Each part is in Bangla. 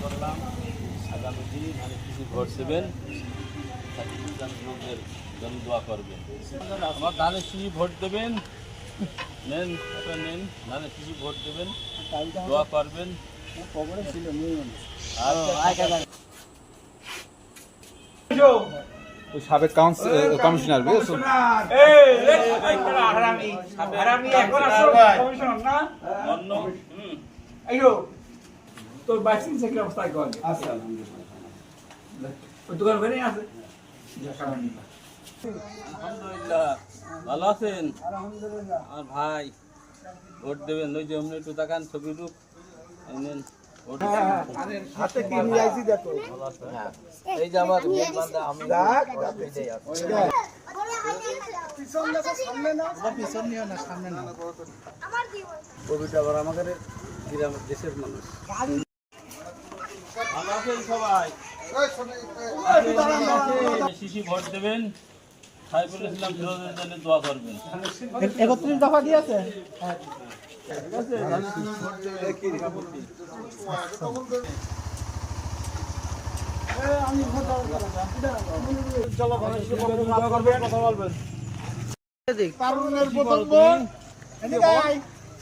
করলাম আগামী দিন মানে কিছু ভোট দেবেন লোকের জন্য দোয়া করবেন আমার ধানের শিশি ভোট দেবেন নেন এটা নেন ধানের শিশি ভোট দেবেন দোয়া করবেন আচ্ছা ওই সাবেক কাউন্সিল কমিশনার বুঝেছ অন্য তোর বাইসিং থেকে অবস্থা কর। আচ্ছা ওই দোকান ঘরে আছে। আলহামদুলিল্লাহ ভালো আছেন? আমার ভাই ভোট দেবেন ওই যে অমনি একটু তাকান ছবি রূপ এই হাতে কি নিয়ে আইছি দেখো। এই যে আমার আমি পিছন সামনে না? আবার আমাদের গ্রামের দেশের মানুষ। শিশি ভোট দেবেন সাইফুল ইসলাম ফিরোজের জন্য দোয়া করবেন। একত্রিশ দফা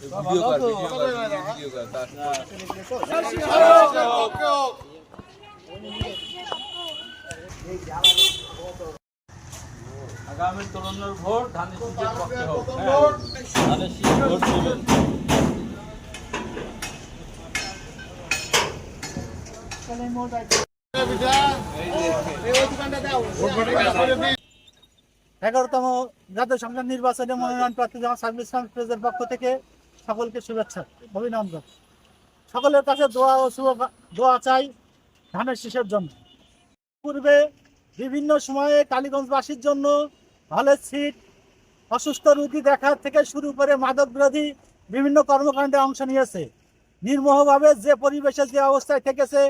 দিয়েছে তারুণের প্রথম ভোট এদিকে আয়। আগামী তরুণের ভোট ধানের শীষের পক্ষে হোক ধানের শীষ ভোট দেবেন এগারোতম জাতীয় সংসদ নির্বাচনে মনোনয়ন প্রার্থী জামা সার্ভিস পক্ষ থেকে সকলকে শুভেচ্ছা, অভিনন্দন। সকলের কাছে দোয়া ও শুভ দোয়া চাই ধানের শীষের জন্য। পূর্বে বিভিন্ন সময়ে কালীগঞ্জবাসীর জন্য হলের সিট, অসুস্থ রোগী দেখা থেকে শুরু করে মাদক বিরোধী বিভিন্ন কর্মকাণ্ডে অংশ নিয়েছে। নির্মোহভাবে যে পরিবেশে যে অবস্থায় থেকেছে,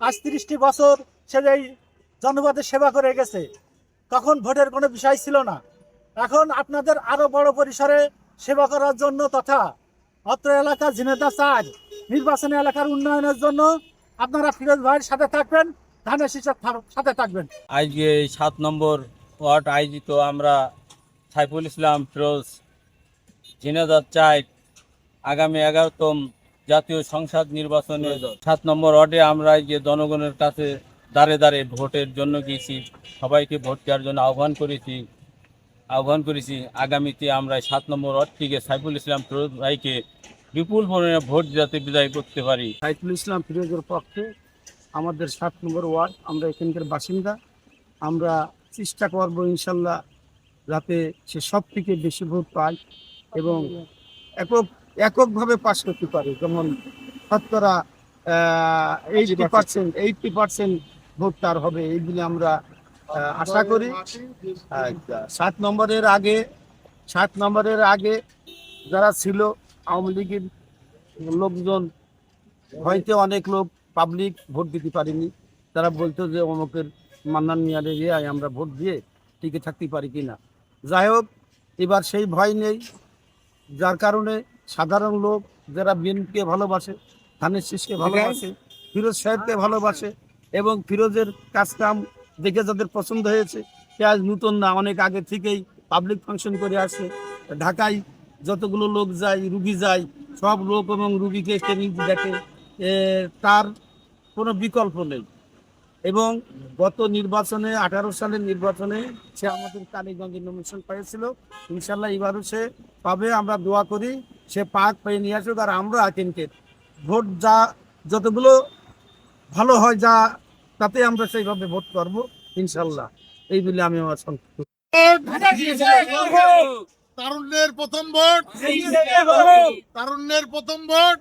আজ তিরিশটি বছর সে এই জনপদের সেবা করে গেছে, তখন ভোটের কোনো বিষয় ছিল না। এখন আপনাদের আরও বড় পরিসরে সেবা করার জন্য তথা অত্র এলাকা ঝিনেদা চার নির্বাচনী এলাকার উন্নয়নের জন্য আপনারা ফিরোজ ভাইয়ের সাথে থাকবেন, ধানের শীষের সাথে থাকবেন। আজকে এই সাত নম্বর ওয়ার্ড আয়োজিত আমরা সাইফুল ইসলাম ফিরোজ জিনেদার চাই আগামী এগারোতম জাতীয় সংসদ নির্বাচনে সাত নম্বর ওয়ার্ডে আমরা যে জনগণের কাছে দাঁড়ে দাঁড়ে ভোটের জন্য গিয়েছি, সবাইকে ভোট দেওয়ার জন্য আহ্বান করেছি। আহ্বান করেছি। আগামীতে আমরা সাত নম্বর ওয়ার্ড থেকে সাইফুল ইসলাম ফিরোজ ভাইকে বিপুল পরিমাণে ভোট যাতে বিদায় করতে পারি। সাইফুল ইসলাম ফিরোজের পক্ষে আমাদের সাত নম্বর ওয়ার্ড আমরা এখানকার বাসিন্দা। আমরা চেষ্টা করব ইনশাল্লাহ যাতে সে সব থেকে বেশি ভোট পায় এবং একক এককভাবে পাশ করতে পারে। যেমন শতকরা eighty percent. Eighty percent vote তার হবে। এইগুলি আমরা আশা করি সাত নম্বরের আগে, সাত নম্বরের আগে যারা ছিল, আওয়ামী লীগের লোকজন, হয়তো অনেক লোক পাবলিক ভোট দিতে পারেনি। তারা বলতো যে, অমুকের মান্নান মিয়ারে ইয়ে আমরা ভোট দিয়ে টিকে থাকতে পারি কি না যাই হোক, এবার সেই ভয় নেই। যার কারণে সাধারণ লোক যারা বিএনপিকে ভালোবাসে, ধানের শীষকে ভালোবাসে, ফিরোজ সাহেবকে ভালোবাসে এবং ফিরোজের কাজকাম দেখে যাদের পছন্দ হয়েছে, সে আজ নতুন না, অনেক আগে থেকেই পাবলিক ফাংশন করে আসে। ঢাকায় যতগুলো লোক যায়, রুগী যায়, সব লোক এবং রুগীকে নিজ দেখে তার কোনো বিকল্প নেই। এবং গত নির্বাচনে, আঠারো সালের নির্বাচনে সে আমাদের কালীগঞ্জে নমিনেশন পেয়েছিল ইনশাল্লাহ এবারও সে পাবে, আমরা দোয়া করি, সে পাক পেয়ে নিয়ে আসুক, আর আমরা কিন্তু ভোট যা, যতগুলো ভালো হয়, যা তাতে আমরা সেইভাবে ভোট করব ইনশাল্লাহ। এই বলে আমি আমার সন্তুষ্ট তারুণ্যের প্রথম ভোট। তারুণ্যের প্রথম ভোট?